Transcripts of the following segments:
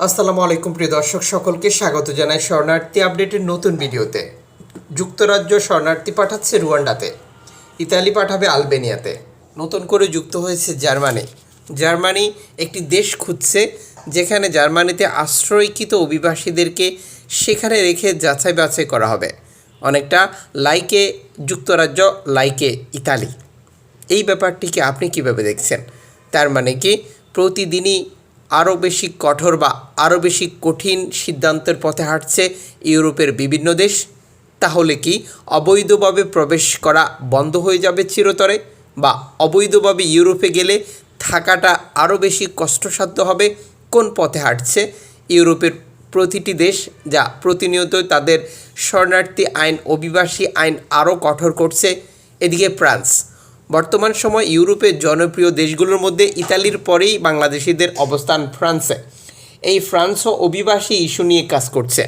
আসসালামু আলাইকুম, প্রিয় দর্শক, সকলকে স্বাগত জানাই শরণার্থী আপডেটের নতুন ভিডিওতে। যুক্তরাজ্য শরণার্থী পাঠাচ্ছে রুয়ান্ডাতে, ইতালি পাঠাবে আলবেনিয়াতে। নতুন করে যুক্ত হয়েছে জার্মানি। জার্মানি একটি দেশ খুঁজছে, যেখানে জার্মানিতে আশ্রয়কৃত অভিবাসীদেরকে সেখানে রেখে যাচাই বাছাই করা হবে। অনেকটা লাইকে যুক্তরাজ্য, লাইকে ইতালি। এই ব্যাপারটিকে আপনি কীভাবে দেখছেন? তার মানে কি, প্রতিদিনই আরও বেশি কঠোর বা আরও বেশি কঠিন সিদ্ধান্তের পথে হাঁটছে ইউরোপের বিভিন্ন দেশ, তাহলে কি অবৈধভাবে প্রবেশ করা বন্ধ হয়ে যাবে চিরতরে বা অবৈধভাবে ইউরোপে গেলে থাকাটা আরও বেশি কষ্টসাধ্য হবে? কোন পথে হাঁটছে ইউরোপের প্রতিটি দেশ যা প্রতিনিয়ত তাদের শরণার্থী আইন, অভিবাসী আইন আরও কঠোর করছে? এদিকে ফ্রান্স বর্তমান সময় ইউরোপের জনপ্রিয় দেশগুলোর মধ্যে ইতালির পরেই বাংলাদেশিদের অবস্থান ফ্রান্সে। এই ফ্রান্সও অভিবাসী ইস্যু নিয়ে কাজ করছে।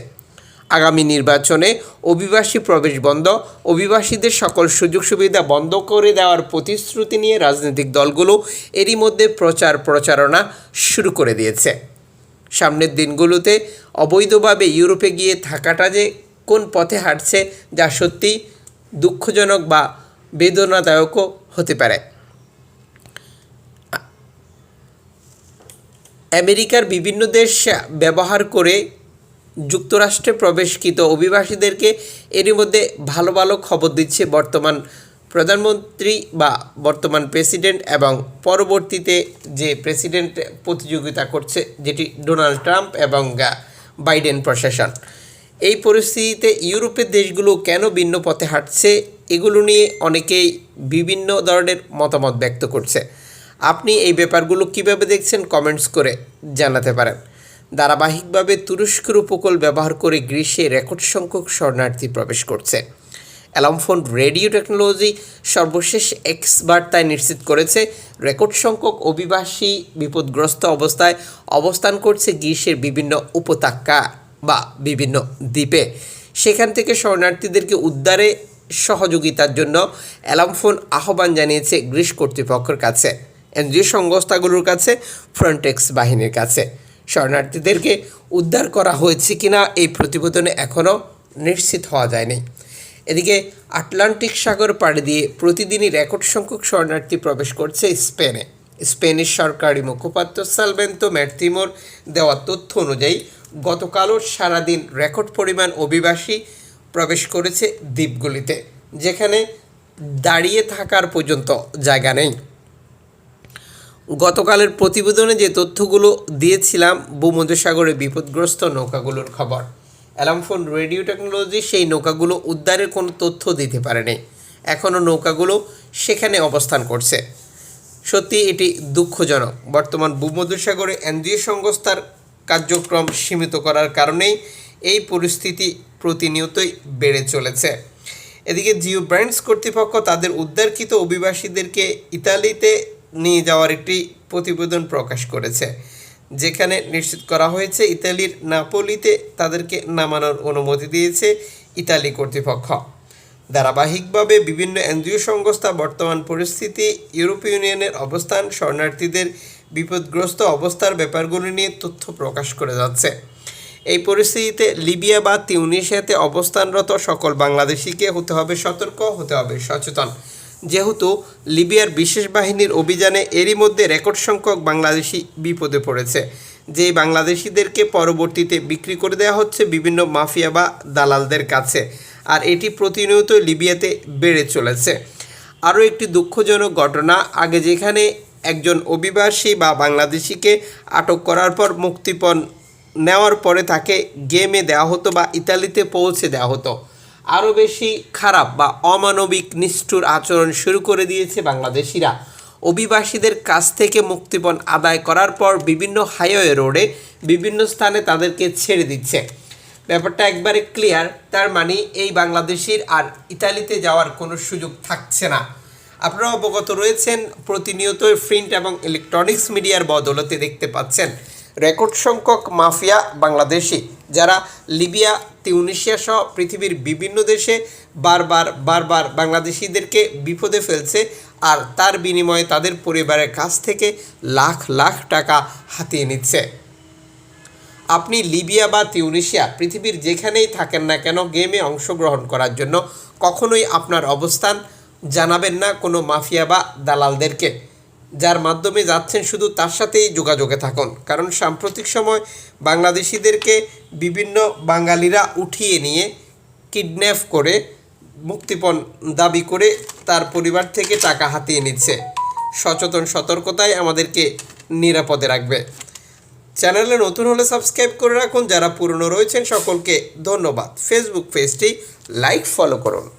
আগামী নির্বাচনে অভিবাসী প্রবেশ বন্ধ, অভিবাসীদের সকল সুযোগ সুবিধা বন্ধ করে দেওয়ার প্রতিশ্রুতি নিয়ে রাজনৈতিক দলগুলো এরই মধ্যে প্রচার প্রচারণা শুরু করে দিয়েছে। সামনের দিনগুলোতে অবৈধভাবে ইউরোপে গিয়ে থাকাটা যে কোন পথে হাঁটছে, যা সত্যি দুঃখজনক বা বেদনাদায়কও হতে পারে। আমেরিকার বিভিন্ন দেশ ব্যবহার করে যুক্তরাষ্ট্রে প্রবেশকৃত অভিবাসীদেরকে এরই মধ্যে ভালো ভালো খবর দিচ্ছে বর্তমান প্রধানমন্ত্রী বা বর্তমান প্রেসিডেন্ট এবং পরবর্তীতে যে প্রেসিডেন্ট প্রতিযোগিতা করছে, যেটি ডোনাল্ড ট্রাম্প এবং বাইডেন প্রশাসন। এই পরিস্থিতিতে ইউরোপের দেশগুলো কেন ভিন্ন পথে হাঁটছে এগুলো নিয়ে অনেকেই বিভিন্ন ধরনের মতামত ব্যক্ত করছে। আপনি এই ব্যাপারগুলো কীভাবে দেখছেন কমেন্টস করে জানাতে পারেন। ধারাবাহিকভাবে তুরস্কের উপকূল ব্যবহার করে গ্রীষ্মে রেকর্ড সংখ্যক শরণার্থী প্রবেশ করছে। অ্যালামফোন রেডিও টেকনোলজি সর্বশেষ এক্স বার্তায় নিশ্চিত করেছে, রেকর্ড সংখ্যক অভিবাসী বিপদগ্রস্ত অবস্থায় অবস্থান করছে গ্রীষ্মের বিভিন্ন উপত্যকা বা বিভিন্ন দ্বীপে। সেখান থেকে শরণার্থীদেরকে উদ্ধারে সহযোগিতার জন্য অ্যালামফোন আহ্বান জানিয়েছে গ্রিস কর্তৃপক্ষের কাছে, এনজিও সংস্থাগুলোর কাছে, ফ্রন্টেক্স বাহিনীর কাছে। শরণার্থীদেরকে উদ্ধার করা হয়েছে কিনা এই প্রতিবেদনে এখনও নিশ্চিত হওয়া যায়নি। এদিকে আটলান্টিক সাগর পাড়ি দিয়ে প্রতিদিনই রেকর্ড সংখ্যক শরণার্থী প্রবেশ করছে স্পেনে। স্পেনের সরকারি মুখপাত্র সালভেন্তো ম্যার্তিমোর দেওয়া তথ্য অনুযায়ী, গতকালও সারাদিন রেকর্ড পরিমাণ অভিবাসী প্রবেশ করেছে দ্বীপগুলিতে, যেখানে দাঁড়িয়ে থাকার পর্যন্ত জায়গা নেই। গতকালের প্রতিবেদনে যে তথ্যগুলো দিয়েছিলাম ভূমধ্যসাগরে বিপদগ্রস্ত নৌকাগুলোর খবর। অ্যালামফোন রেডিও টেকনোলজি সেই নৌকাগুলো উদ্ধারের কোনো তথ্য দিতে পারেনি। এখনও নৌকাগুলো সেখানে অবস্থান করছে। সত্যি এটি দুঃখজনক। বর্তমান ভূমধ্যসাগরে এনজিও সংস্থার কার্যক্রম সীমিত করার কারণেই এই পরিস্থিতি প্রতিনিয়তই বেড়ে চলেছে। এদিকে জিও ব্র্যান্ডস কর্তৃপক্ষ তাদের উদ্ধারকৃত অভিবাসীদেরকে ইতালিতে নিয়ে যাওয়ার একটি প্রতিবেদন প্রকাশ করেছে। যেখানে নিশ্চিত করা হয়েছে ইতালির নাপোলিতে তাদেরকে নামানোর অনুমতি দিয়েছে ইতালি কর্তৃপক্ষ। ধারাবাহিকভাবে বিভিন্ন এনজিও সংস্থা বর্তমান পরিস্থিতি, ইউরোপীয় ইউনিয়নের অবস্থান, শরণার্থীদের বিপদগ্রস্ত অবস্থার ব্যাপারগুলো নিয়ে তথ্য প্রকাশ করে যাচ্ছে। এই পরিস্থিতিতে লিবিয়া বা তিউনিশিয়াতে অবস্থানরত সকল বাংলাদেশিকে হতে হবে সতর্ক, হতে হবে সচেতন। যেহেতু লিবিয়ার বিশেষ বাহিনীর অভিযানে এরই মধ্যে রেকর্ড সংখ্যক বাংলাদেশি বিপদে পড়েছে। যেই বাংলাদেশিদেরকে পরবর্তীতে বিক্রি করে দেওয়া হচ্ছে বিভিন্ন মাফিয়া বা দালালদের কাছে, আর এটি প্রতিনিয়ত লিবিয়াতে বেড়ে চলেছে। আরও একটি দুঃখজনক ঘটনা, আগে যেখানে একজন অভিবাসী বা বাংলাদেশিকে আটক করার পর মুক্তিপণ নেওয়ার পরে তাকে গেমে দেওয়া হতো বা ইতালিতে পৌঁছে দেওয়া হতো। আরও বেশি খারাপ বা অমানবিক নিষ্ঠুর আচরণ শুরু করে দিয়েছে বাংলাদেশিরা। অভিবাসীদের কাছ থেকে মুক্তিপণ আদায় করার পর বিভিন্ন হাইওয়ে রোডে বিভিন্ন স্থানে তাদেরকে ছেড়ে দিচ্ছে। ব্যাপারটা একবারে ক্লিয়ার, তার মানে এই বাংলাদেশির আর ইতালিতে যাওয়ার কোনো সুযোগ থাকছে না। আপনারা অবগত রয়েছেন, প্রতিনিয়তই প্রিন্ট এবং ইলেকট্রনিক্স মিডিয়ার বদলতে দেখতে পাচ্ছেন। রেকর্ড সংখ্যক মাফিয়া বাংলাদেশি, যারা লিবিয়া তিউনিশিয়া সহ পৃথিবীর বিভিন্ন দেশে বারবার বারবার বাংলাদেশিদেরকে বিপদে ফেলছে আর তার বিনিময়ে তাদের পরিবারের কাছ থেকে লাখ লাখ টাকা হাতিয়ে নিচ্ছে। আপনি লিবিয়া বা তিউনিশিয়া পৃথিবীর যেখানেই থাকেন না কেন গেমে অংশগ্রহণ করার জন্য কখনোই আপনার অবস্থান জানাবেন না কোনো মাফিয়া বা দালালদেরকে। যার মাধ্যমে যাচ্ছেন শুধু তার সাথেই যোগাযোগে থাকুন। কারণ সাম্প্রতিক সময় বাংলাদেশিদেরকে বিভিন্ন বাঙালিরা উঠিয়ে নিয়ে কিডন্যাপ করে, মুক্তিপণ দাবি করে তার পরিবার থেকে টাকা হাতিয়ে নিচ্ছে। সচেতন সতর্কতায় আমাদেরকে নিরাপদে রাখবে। চ্যানেলে নতুন হলে সাবস্ক্রাইব করে রাখুন। যারা পুরনো রয়েছেন সকলকে ধন্যবাদ। ফেসবুক পেজটি লাইক, ফলো করুন।